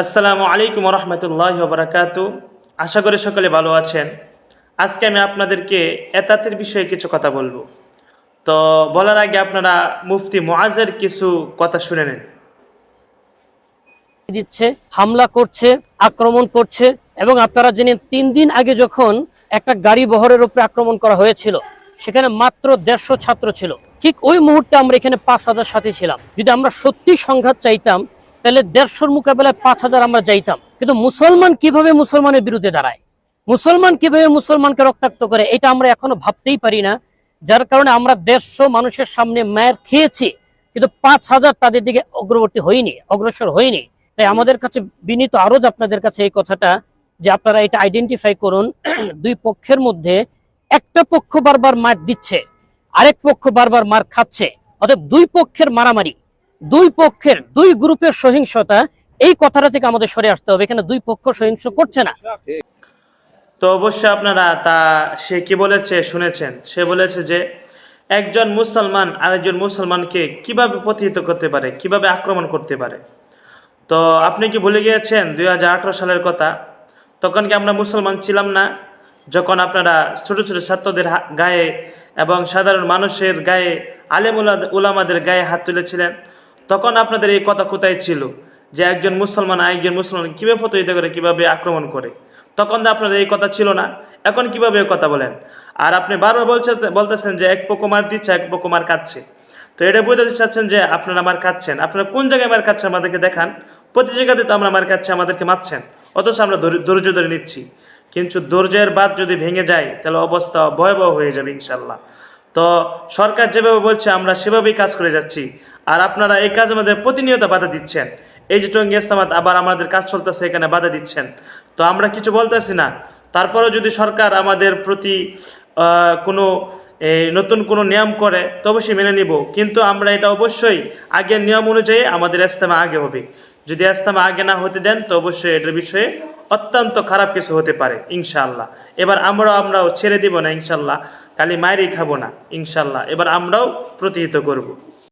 আসসালামু আলাইকুম রহমতুল্লাহ বারাকাতু আশা করি সকলে ভালো আছেন। আজকে আমি আপনাদেরকে এতাতের বিষয়ে কিছু কথা বলব। তো বলার আগে আপনারা মুফতি মোয়াজের কিছু কথা শুনে নেন। দিচ্ছে, হামলা করছে, আক্রমণ করছে এবং আপনারা জেনে তিন দিন আগে যখন একটা গাড়ি বহরের উপরে আক্রমণ করা হয়েছিল, সেখানে মাত্র দেড়শো ছাত্র ছিল। ঠিক ওই মুহূর্তে আমরা এখানে পাঁচ হাজার সাথে ছিলাম। যদি আমরা সত্যি সংঘাত চাইতাম তাহলে দেড়শোর মোকাবেলায় পাঁচ হাজার আমরা যাইতাম। কিন্তু মুসলমান কীভাবে মুসলমানের বিরুদ্ধে দাঁড়ায়? মুসলমান কীভাবে মুসলমানকে রক্তাক্ত করে, এটা আমরা এখনও ভাবতেই পারি না। যার কারণে আমরা দেড়শো মানুষের সামনে মায়ের খেয়েছি, কিন্তু পাঁচ হাজার তাদের দিকে অগ্রবর্তী হয়নি, অগ্রসর হয়নি। তাই আমাদের কাছে বিনীত আরজ আপনাদের কাছে এই কথাটা, যে আপনারা এটা আইডেন্টিফাই করুন, দুই পক্ষের মধ্যে একটা পক্ষ বারবার মার দিচ্ছে, আরেক পক্ষ বারবার মার খাচ্ছে অর্থাৎ দুই পক্ষের মারামারি দুই পক্ষের, দুই গ্রুপের সহিংসতা, এই কথাটা থেকে আমাদের সরে আসতে হবে। এখানে দুই পক্ষ সহিংস করছে না। তো অবশ্যই আপনারা তা, সে কি বলেছে, শুনেছেন। সে বলেছে যে, একজন মুসলমান আরেকজন মুসলমানকে কীভাবে প্রতিহিত করতে পারে, কীভাবে আক্রমণ করতে পারে? তো আপনি কি ভুলে গিয়েছেন দুই হাজার আঠারো সালের কথা? তখন কি আমরা মুসলমান ছিলাম না? যখন আপনারা ছোট ছোট ছাত্রদের গায়ে এবং সাধারণ মানুষের গায়ে আলেম উলা- উলামাদের গায়ে হাত তুলেছিলেন তখন আপনাদের এই কথা কোথায় ছিল? যে একজন মুসলমান আরেকজন মুসলমান কীভাবে প্রতিহিত করে, কীভাবে আক্রমণ করে? তখন তো আপনাদের এই কথা ছিল না। এখন কীভাবে কথা বলেন? আর আপনি বারবার বলছে, বলতেছেন যে এক পক্ষ মার দিচ্ছে, এক পক্ষ মার কাচ্ছে তো এটা বুঝতে চাচ্ছেন যে আপনারা মার খাচ্ছেন। আপনারা কোন জায়গায় মার খাচ্ছেন আমাদেরকে দেখান? প্রতি জায়গাতে তো আমরা মার খাচ্ছি, আমাদেরকে মারছেন। অথচ আমরা ধৈর্য ধরে নিচ্ছি। কিন্তু ধৈর্যের বাদ যদি ভেঙে যায়, তাহলে অবস্থা ভয়াবহ হয়ে যাবে ইনশাল্লাহ তো সরকার যেভাবে বলছে, আমরা সেভাবেই কাজ করে যাচ্ছি। আর আপনারা এই কাজ আমাদের প্রতিনিয়ত বাধা দিচ্ছেন। এই যে টঙ্গি ইস্তামাত আবার আমাদের কাজ চলতেছে, এখানে বাধা দিচ্ছেন। তো আমরা কিছু বলতেছি না। তারপরেও যদি সরকার আমাদের প্রতি কোনো নতুন কোনো নিয়ম করে, তো অবশ্যই মেনে নিব। কিন্তু আমরা এটা অবশ্যই আগের নিয়ম অনুযায়ী আমাদের ইস্তেমা আগে হবে। যদি ইস্তেমা আগে না হতে দেন, তো অবশ্যই এটার বিষয়ে অত্যন্ত খারাপ কিছু হতে পারে ইনশাল্লাহ এবার আমরাও আমরাও ছেড়ে দিব না ইনশাল্লাহ খালি মায়েরই খাব না ইনশাল্লাহ এবার আমরাও প্রতিহিত করব।